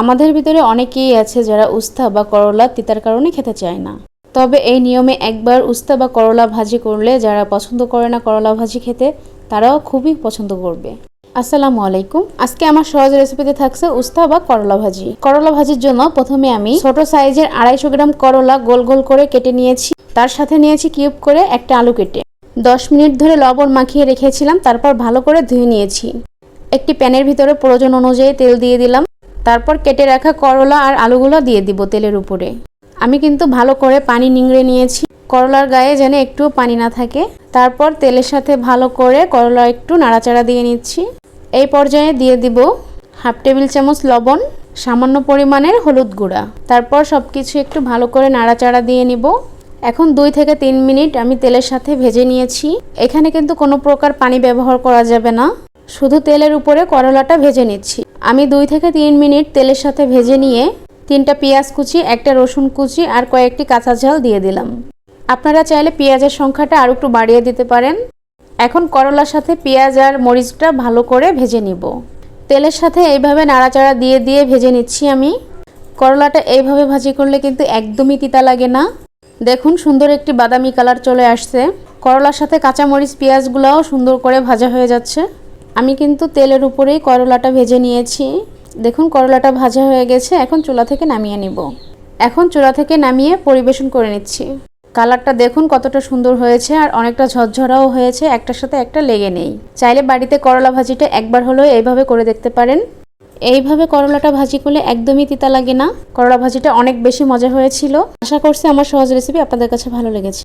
আমাদের ভিতরে অনেকেই আছে যারা উস্তা বা করলা তিতার কারণে খেতে চায় না। তবে এই নিয়মে একবার উস্তা বা করলা ভাজি করলে যারা পছন্দ করে না করলা ভাজি খেতে, তারাও খুবই পছন্দ করবে। আসসালামু আলাইকুম। আজকে আমার সহজ রেসিপিতে থাকছে উস্তা বা করলা ভাজি। করলা ভাজির জন্য প্রথমে আমি ছোট সাইজের আড়াইশো গ্রাম করলা গোল গোল করে কেটে নিয়েছি। তার সাথে নিয়েছি কিউব করে একটা আলু কেটে। দশ মিনিট ধরে লবণ মাখিয়ে রেখেছিলাম, তারপর ভালো করে ধুয়ে নিয়েছি। একটি প্যানের ভিতরে প্রয়োজন অনুযায়ী তেল দিয়ে দিলাম। তারপর কেটে রাখা করলা আর আলুগুলো দিয়ে দিব তেলের উপরে। আমি কিন্তু ভালো করে পানি নিংড়ে নিয়েছি। করলার গায়ে যেন একটুও পানি না থাকে। তারপর তেলের সাথে ভালো করে করলা একটু নাড়াচাড়া দিয়ে নিচ্ছি। এই পর্যায়ে দিয়ে দিব হাফ টেবিল চামচ লবণ, সামান্য পরিমাণের হলুদ গুঁড়া। তারপর সব কিছু একটু ভালো করে নাড়াচাড়া দিয়ে নিব। এখন দুই থেকে তিন মিনিট আমি তেলের সাথে ভেজে নিয়েছি। এখানে কিন্তু কোনো প্রকার পানি ব্যবহার করা যাবে না। শুধু তেলের উপরে করলাটা ভেজে নিচ্ছি। আমি দুই থেকে তিন মিনিট তেলের সাথে ভেজে নিয়ে তিনটা পেঁয়াজ কুচি, একটা রসুন কুচি আর কয়েকটি কাঁচা ঝাল দিয়ে দিলাম। আপনারা চাইলে পেঁয়াজের সংখ্যাটা আরও একটু বাড়িয়ে দিতে পারেন। এখন করলার সাথে পেঁয়াজ আর মরিচটা ভালো করে ভেজে নিব। তেলের সাথে এইভাবে নাড়াচাড়া দিয়ে দিয়ে ভেজে নিচ্ছি আমি। করলাটা এইভাবে ভাজি করলে কিন্তু একদমই তিতা লাগে না। দেখুন সুন্দর একটি বাদামি কালার চলে আসছে। করলার সাথে কাঁচামরিচ পেঁয়াজগুলোও সুন্দর করে ভাজা হয়ে যাচ্ছে। আমি কিন্তু তেলের উপরেই করলাটা ভেজে নিয়েছি। দেখুন, করলাটা ভাজা হয়ে গেছে। এখন চুলা থেকে নামিয়ে নিব। এখন চুলা থেকে নামিয়ে পরিবেশন করে নিচ্ছি। কালারটা দেখুন কতটা সুন্দর হয়েছে আর অনেকটা ঝরঝরাও হয়েছে। একটার সাথে একটা লেগে নেই। চাইলে বাড়িতে করলা ভাজিটা একবার হলেও এইভাবে করে দেখতে পারেন। এইভাবে করলাটা ভাজি করলে একদমই তিতা লাগে না। করলা ভাজিটা অনেক বেশি মজা হয়েছিল। আশা করছি আমার সহজ রেসিপি আপনাদের কাছে ভালো লেগেছে।